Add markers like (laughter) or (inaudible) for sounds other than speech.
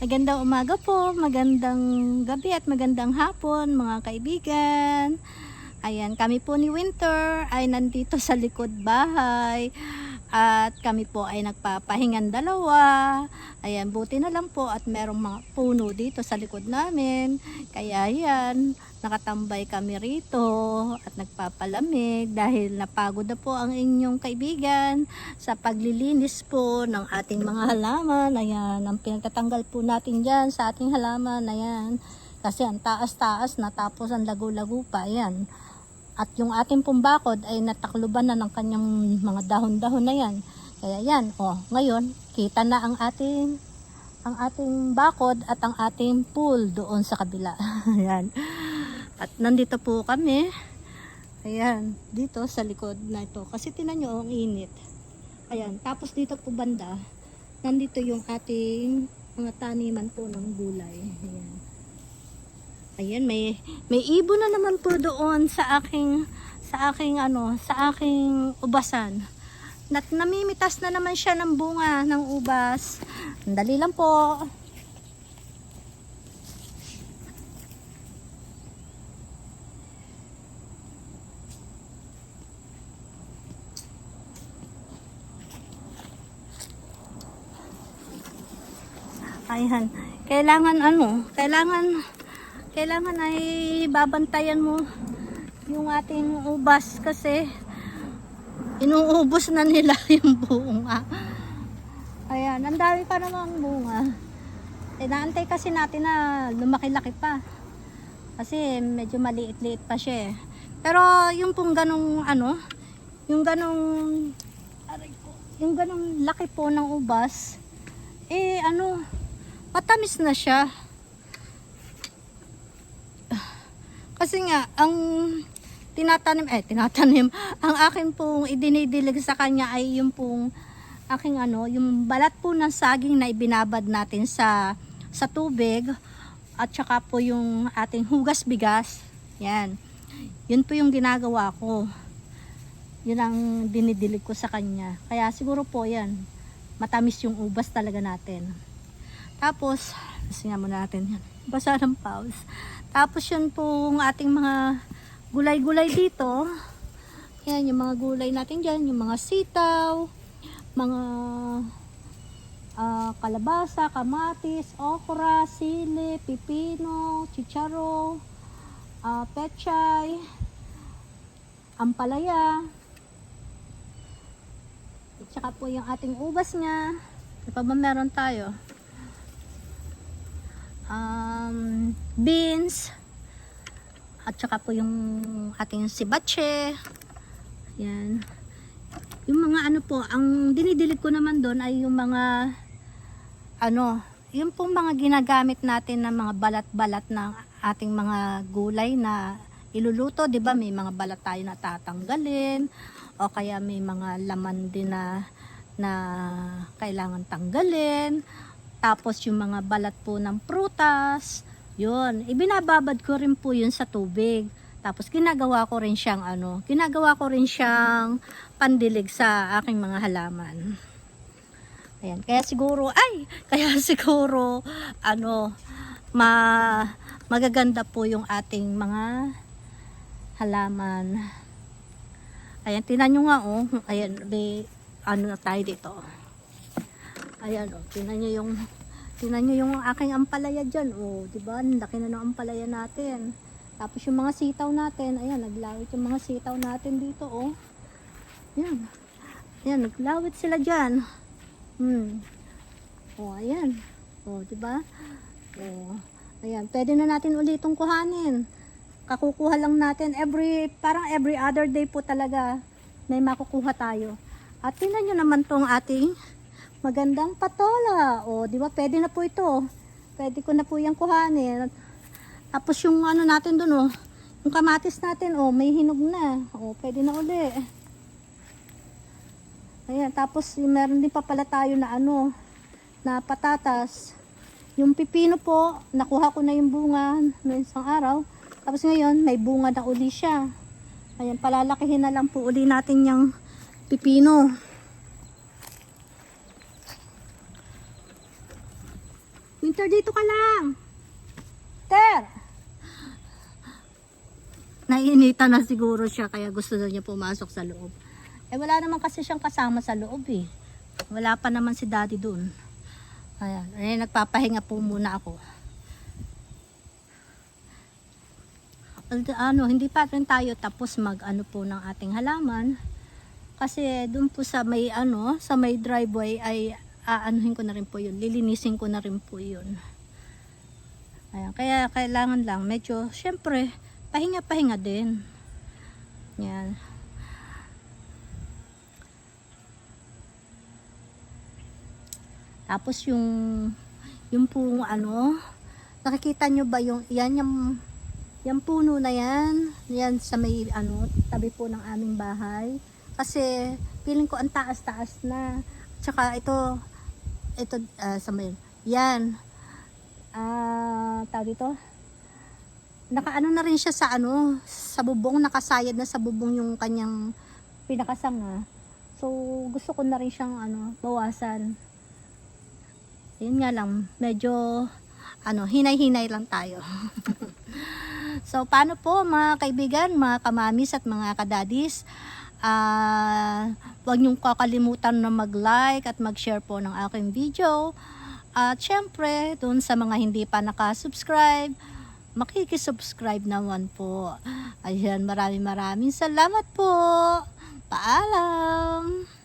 Magandang umaga po, magandang gabi at magandang hapon mga kaibigan. Ayan, kami po ni Winter ay nandito sa likod bahay at kami po ay nagpapahingan dalawa. Ayan, buti na lang po at merong mga puno dito sa likod namin. Kaya yan, nakatambay kami rito at nagpapalamig dahil napagod na po ang inyong kaibigan sa paglilinis po ng ating mga halaman. Ayan, ang pinagtatanggal po natin dyan sa ating halaman. Ayan, kasi ang taas-taas na tapos ang lago-lago pa. Ayan. At yung ating pumbakod ay natakluban na ng kanyang mga dahon-dahon na yan. Kaya yan, oh, ngayon, kita na ang ating ang ating bakod at ang ating pool doon sa kabila. (laughs) Ayan. At nandito po kami. Ayan, dito sa likod na ito. Kasi tinan nyo, ang init. Ayan, tapos dito po banda, nandito yung ating mga taniman po ng gulay. Ayan. Ayan, may may ibon na naman po doon sa aking sa aking ano, sa aking ubasan. Nat namimitas na naman siya ng bunga ng ubas. Dali lang po. Ayan. Kailangan ano, kailangan kailangan ay babantayan mo yung ating ubas kasi inuubos na nila (laughs) yung bunga. Ayan, ang dami pa namang bunga. Inaantay kasi natin na lumaki-laki pa. Kasi medyo maliit-liit pa siya eh. Pero yung pong ganong ano, yung ganong yung ganong laki po ng ubas, eh ano, matamis na siya. Kasi nga, ang tinatanim, eh, tinatanim, (laughs) ang akin pong idinidilig sa kanya ay yung pong aking ano, yung balat po ng saging na ibinabad natin sa sa tubig at saka po yung ating hugas bigas. Yan. Yun po yung ginagawa ko. Yun ang dinidilig ko sa kanya. Kaya siguro po yan, matamis yung ubas talaga natin. Tapos, singa muna natin yan. Basa ng pause. Tapos yun pong ating mga gulay-gulay dito. Yan, yung mga gulay natin dyan. Yung mga sitaw, mga ah, kalabasa, kamatis, okra, sili, pipino, chicharo, ah, pechay, ampalaya. At saka po yung ating ubas niya. Ano pa ba meron tayo? Um, beans at saka po yung ating sibache yan yung mga ano po ang dinidilig ko naman doon ay yung mga ano yung pong mga ginagamit natin na mga balat-balat ng ating mga gulay na iluluto, 'di ba? May mga balat tayo na tatanggalin o kaya may mga laman din na na kailangan tanggalin. Tapos yung mga balat po ng prutas, yun, ibinababad ko rin po yun sa tubig. Tapos ginagawa ko rin siyang ano, ginagawa ko rin siyang pandilig sa aking mga halaman. Ayan, kaya siguro, ay, (laughs) kaya siguro, ano, ma, magaganda po yung ating mga halaman. Ayan, tinan nyo nga, oh, ayan, may, ano na tayo dito, Ayan, oh, tinan nyo yung tinan nyo yung aking ampalaya dyan, oh, di ba? Laki na ng ampalaya natin. Tapos yung mga sitaw natin, ayan, naglawit yung mga sitaw natin dito, oh. Ayan. Ayan, naglawit sila dyan. Hmm. Oh, ayan. Oh, di ba? Oh, ayan, pwede na natin ulitong kuhanin. Kakukuha lang natin every, parang every other day po talaga may makukuha tayo. At tingnan nyo naman tong ating magandang patola. O, di ba? Pwede na po ito. Pwede ko na po yung kuhanin. Tapos yung ano natin dun, oh. Yung kamatis natin, oh, may hinog na. O, pwede na uli. Ayan, tapos meron din pa pala tayo na ano, na patatas. Yung pipino po, nakuha ko na yung bunga noong isang araw. Tapos ngayon, may bunga na uli siya. Ayan, palalakihin na lang po uli natin yung pipino. Winter, dito ka lang. Ter! Naiinita na siguro siya kaya gusto na niya pumasok sa loob. Eh wala naman kasi siyang kasama sa loob eh. Wala pa naman si daddy doon. Ayan, eh, nagpapahinga po muna ako. Ano, hindi pa rin tayo tapos mag ano po ng ating halaman. Kasi doon po sa may ano, sa may driveway ay aanuhin ko na rin po yun. Lilinisin ko na rin po yun. Ayan, kaya kailangan lang medyo, syempre, pahinga-pahinga din. Yan. Tapos yung yung po ano, nakikita nyo ba yung yan yung yung puno na yan, yan sa may ano, tabi po ng aming bahay. Kasi feeling ko ang taas-taas na. Tsaka ito ito ah, sa may yan. Ah, tawag ito. Nakaano na rin siya sa ano, sa bubong, nakasayad na sa bubong yung kanyang pinakasanga. So, gusto ko na rin siyang ano, bawasan. Yun nga lang, medyo ano, hinay-hinay lang tayo. (laughs) so, paano po mga kaibigan, mga kamamis at mga kadadis? Ah, huwag niyong kakalimutan na mag-like at mag-share po ng aking video. At syempre, dun sa mga hindi pa nakasubscribe, makikisubscribe naman po. Ayan, maraming maraming salamat po. Paalam!